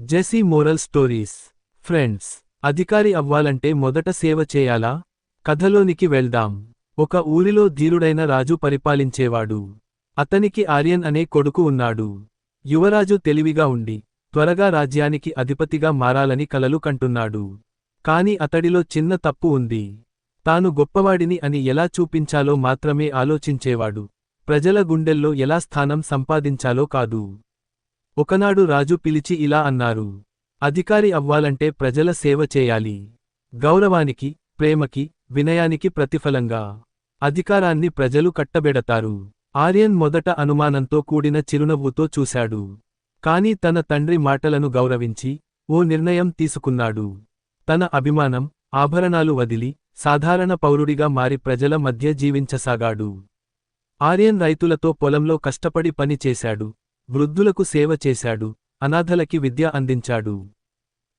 జెసీ moral stories. Friends అధికారి అవ్వాలంటే మొదట సేవ చేయాలా? కథలోనికి వెళ్దాం. ఒక ఊరిలో ధీరుడైన రాజు పరిపాలించేవాడు. అతనికి ఆర్యన్ అనే కొడుకు ఉన్నాడు. యువరాజు తెలివిగా ఉండి త్వరగా రాజ్యానికి అధిపతిగా మారాలని కలలు కంటున్నాడు. కాని అతడిలో చిన్న తప్పు ఉంది. తాను గొప్పవాడిని అని ఎలా చూపించాలో మాత్రమే ఆలోచించేవాడు. ప్రజల గుండెల్లో ఎలా స్థానం సంపాదించాలో కాదు. ఒకనాడు రాజు పిలిచి ఇలా అన్నారు అధికారి అవ్వాలంటే ప్రజల సేవ చేయాలి. గౌరవానికి ప్రేమకి వినయానికి ప్రతిఫలంగా. అధికారాన్ని ప్రజలు కట్టబెడతారు. ఆర్యన్ మొదట అనుమానంతో కూడిన చిరునవ్వుతో చూశాడు. కాని తన తండ్రి మాటలను గౌరవించి ఓ నిర్ణయం తీసుకున్నాడు. తన అభిమానం ఆభరణాలు వదిలి సాధారణ పౌరుడిగా మారి ప్రజల మధ్య జీవించసాగాడు. ఆర్యన్ రైతులతో పొలంలో కష్టపడి పని చేశాడు. వృద్ధులకు సేవ చేశాడు అనాథలకి విద్య అందించాడు.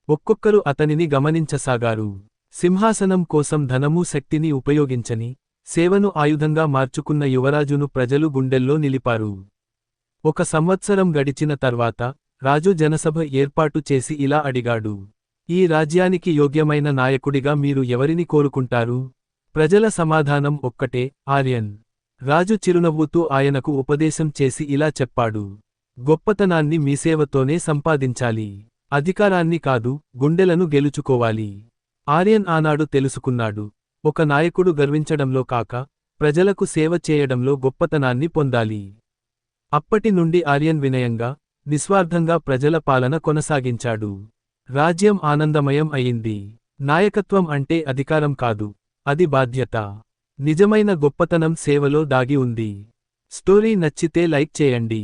ఒక్కొక్కరు అతనిని గమనించసాగారు. సింహాసనం కోసం ధనమూ శక్తిని ఉపయోగించని సేవను ఆయుధంగా మార్చుకున్న యువరాజును ప్రజలు గుండెల్లో నిలిపారు. ఒక సంవత్సరం గడిచిన తర్వాత రాజు జనసభ ఏర్పాటు చేసి ఇలా అడిగాడు. ఈ రాజ్యానికి యోగ్యమైన నాయకుడిగా మీరు ఎవరిని కోరుకుంటారు? ప్రజల సమాధానం ఒక్కటే ఆర్యన్. రాజు చిరునవ్వుతూ ఆయనకు ఉపదేశం చేసి ఇలా చెప్పాడు. గొప్పతనాన్ని మీసేవతోనే సంపాదించాలి. అధికారాన్ని కాదు గుండెలను గెలుచుకోవాలి. ఆర్యన్ ఆనాడు తెలుసుకున్నాడు. ఒక నాయకుడు గర్వించడంలో కాక ప్రజలకు సేవ చేయడంలో గొప్పతనాన్ని పొందాలి. అప్పటి నుండి ఆర్యన్ వినయంగా నిస్వార్థంగా ప్రజల పాలన కొనసాగించాడు. రాజ్యం ఆనందమయం అయింది. నాయకత్వం అంటే అధికారం కాదు అది బాధ్యత. నిజమైన గొప్పతనం సేవలో దాగి ఉంది. స్టోరీ నచ్చితే లైక్ చేయండి.